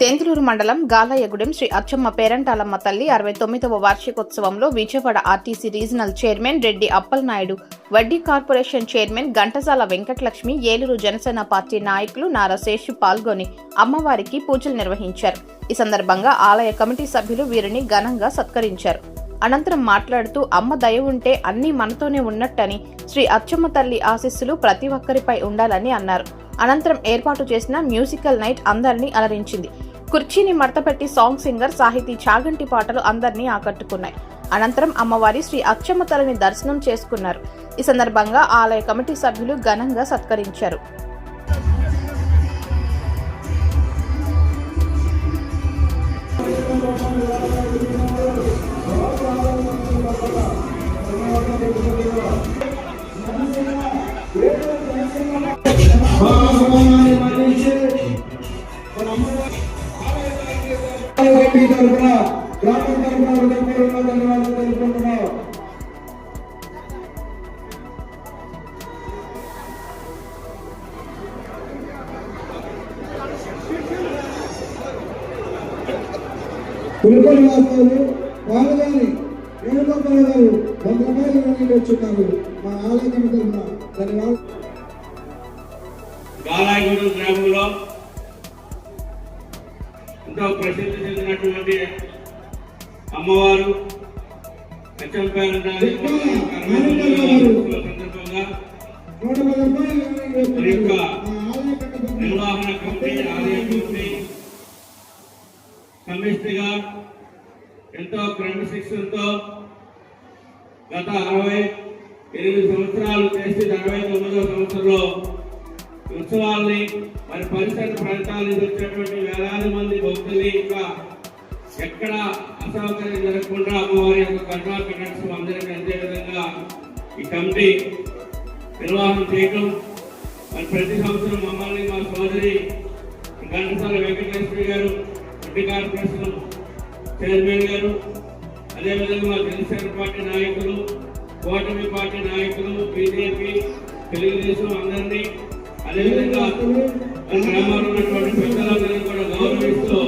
దెంతులూరు మండలం గాలయ్యగూడెం శ్రీ అచ్చమ్మ పేరంటాలమ్మ తల్లి అరవై తొమ్మిదవ వార్షికోత్సవంలో Vijayawada RTC regional chairman Reddy Appalanaidu Vaddi corporation chairman Ghantasala Venkatalakshmi Eluru Janasena party నాయకులు నారా శేషు పాల్గొని అమ్మవారికి పూజలు నిర్వహించారు. ఈ సందర్భంగా ఆలయ కమిటీ సభ్యులు వీరిని ఘనంగా సత్కరించారు. అనంతరం మాట్లాడుతూ అమ్మ దయ ఉంటే అన్నీ మనతోనే ఉన్నట్టని శ్రీ అచ్చమ్మ తల్లి ఆశీస్సులు ప్రతి ఒక్కరిపై ఉండాలని అన్నారు. అనంతరం ఏర్పాటు చేసిన మ్యూజికల్ నైట్ అందరినీ అలరించింది. కుర్చీని మడతపెట్టి సాంగ్ సింగర్ సాహితీ చాగంటి పాటలు అందరినీ ఆకట్టుకున్నాయి. అనంతరం అమ్మవారి శ్రీ అచ్చమ్మ తల్లిని దర్శనం చేసుకున్నారు. ఈ సందర్భంగా ఆలయ కమిటీ సభ్యులు ఘనంగా సత్కరించారు. తరఫున గ్రామం తరఫున హృదయపూర్వక ధన్యవాదాలు తెలుపుకుంటున్నాం పులిపల్లి వాస్తవులు పాలుగాని వేణుగోపాల్ గారు వంద రూపాయలు ఇవ్వడానికి వచ్చున్నారు మా ఆలయ కమిటీ ధన్యవాదాలు. గాలాయగూడెం గ్రామంలో ఎంతో ప్రసిద్ధి చెందినటువంటి అమ్మవారు సందర్భంగా మరి యొక్క నిర్వహణ కమిటీ ఆలయ కమిటీ సమిష్టిగా ఎంతో క్రమశిక్షణతో గత అరవై ఎనిమిది సంవత్సరాలు చేసి అరవై తొమ్మిదో సంవత్సరంలో ఉత్సవాల్ని మరి పరిసర ప్రాంతాల నుంచి వచ్చినటువంటి వేలాది మంది భక్తుల్ని ఇంకా ఎక్కడ అసౌకర్యం జరగకుండా అమ్మవారి యొక్క కరుణా కటాక్షం అందరికీ అందే విధంగా ఈ కమిటీ నిర్వహణ చేయటం. మరి ప్రతి సంవత్సరం మమ్మల్ని మా సోదరి ఘంటసాల వెంకటేశ్వరి గారు రెడ్డి కార్పొరేషన్ చైర్మన్ గారు అదేవిధంగా మా జనసేన పార్టీ నాయకులు కూటమి పార్టీ నాయకులు బీజేపీ తెలుగుదేశం అందరినీ అదేవిధంగా మన గ్రామాల్లో ఉన్నటువంటి పెద్దలందరినీ కూడా గౌరవిస్తూ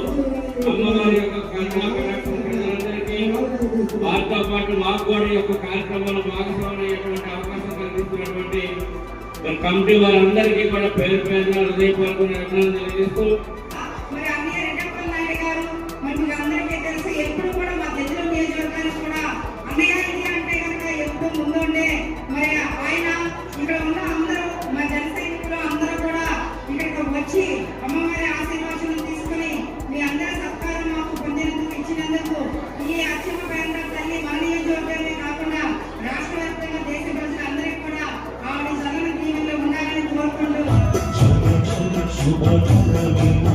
అమ్మగారి యొక్క ప్రజలందరికీ వారితో పాటు మాకు కూడా ఈ యొక్క కార్యక్రమంలో భాగస్వామి అయ్యేటువంటి అవకాశం కల్పించినటువంటి కమిటీ వారందరికీ కూడా పేరు పేరున హృదయపూర్వక అభినందనలు తెలియజేస్తూ 我突然明。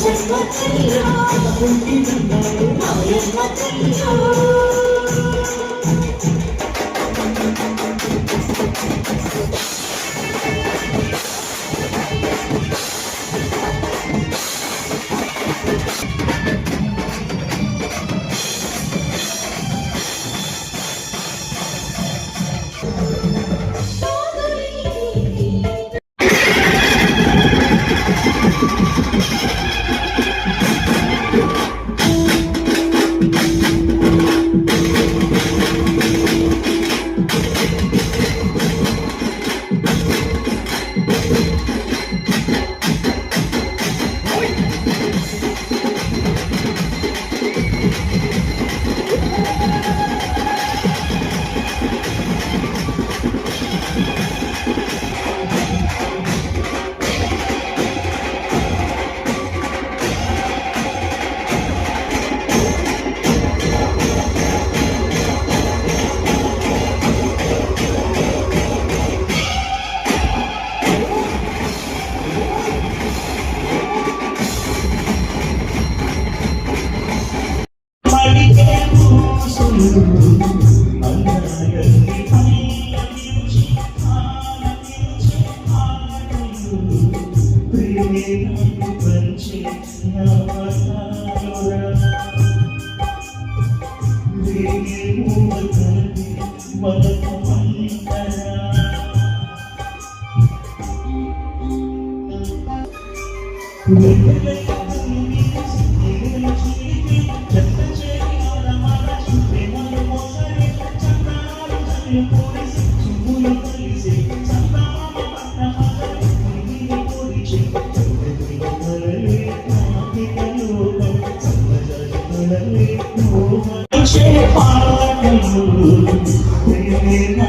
జన్మ చెయ్యో పుట్టినన్నాడు ఆయమ్మ చెయ్యో vẫn chỉ nhau xa ra vì yêu một thời mà không anh ra Hãy subscribe cho kênh Ghiền Mì Gõ Để không bỏ lỡ những video hấp dẫn Hãy subscribe cho kênh Ghiền Mì Gõ Để không những video hấp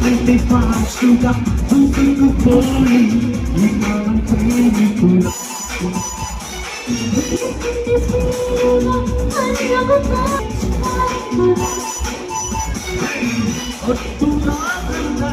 ไอ้ใจฟ้าชูดับทุกคืนกูโผล่ยิ่งมันเทยิ่งกูรัก 어떤